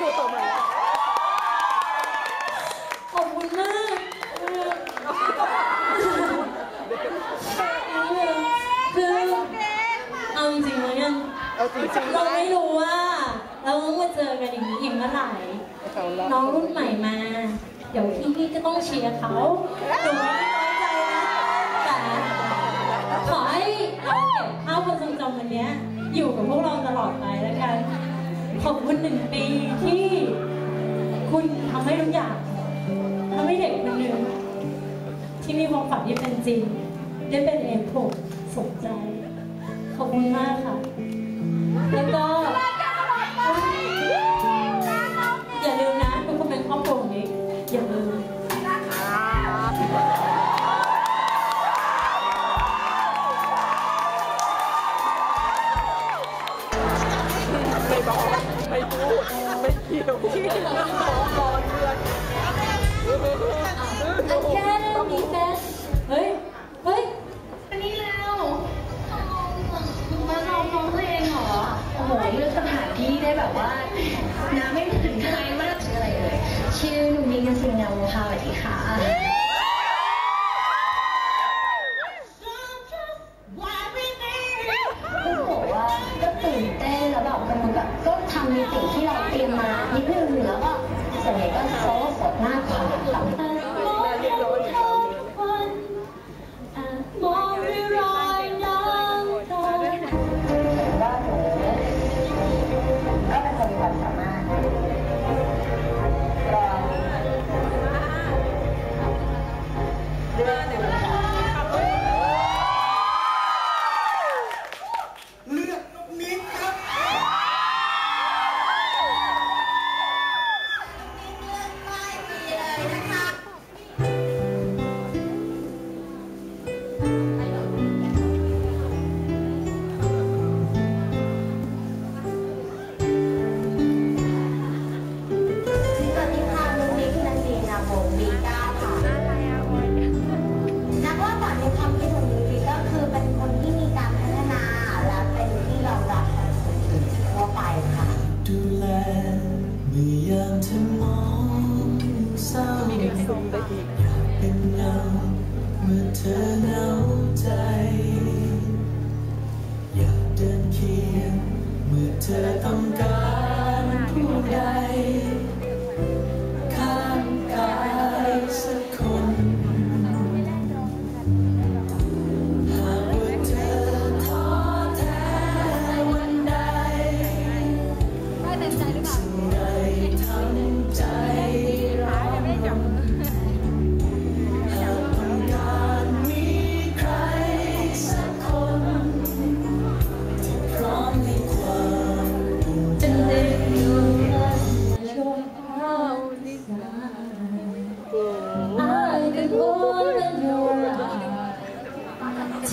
ครูตบมือขอบคุณมากคือเอาจริงไหมเนี่ยเราไม่รู้ว่า เราต้องมาเจอกันอย่างนี้อีกเมื่อไหร่ น้องรุ่นใหม่มา เดี๋ยวพี่ๆก็ต้องเชียร์เขาหนูไม่น้อยใจนะแต่ขอให้เราเความทรงจำวันนี้อยู่กับพวกเราตลอดไป ขอบคุณหนึ่งปีที่คุณทำให้ทุกอย่างทำให้เด็กคนหนึ่งที่มีความฝันที่เป็นจริง ได้เป็นเอกผมสมใจ ขอบคุณมากค่ะ เกี่ยวที่บอก่อนเพื่อนแค่มีแฟนเฮ้ย เฮ้ยอันนี้แล้วมาลองร้องเพลงเหรอ โอ้โหเลือกสถานที่ได้แบบว่า น้ำไม่ถึงไทยมากชื่ออะไรเลย ชื่อหนูมีกันสิงนาวค่ะสวัสดีค่ะ มีสิ่งที่เราเตรียมมานิดนึงแล้วก็ส่วนใหญ่ก็โซ่สดมากกว่า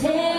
take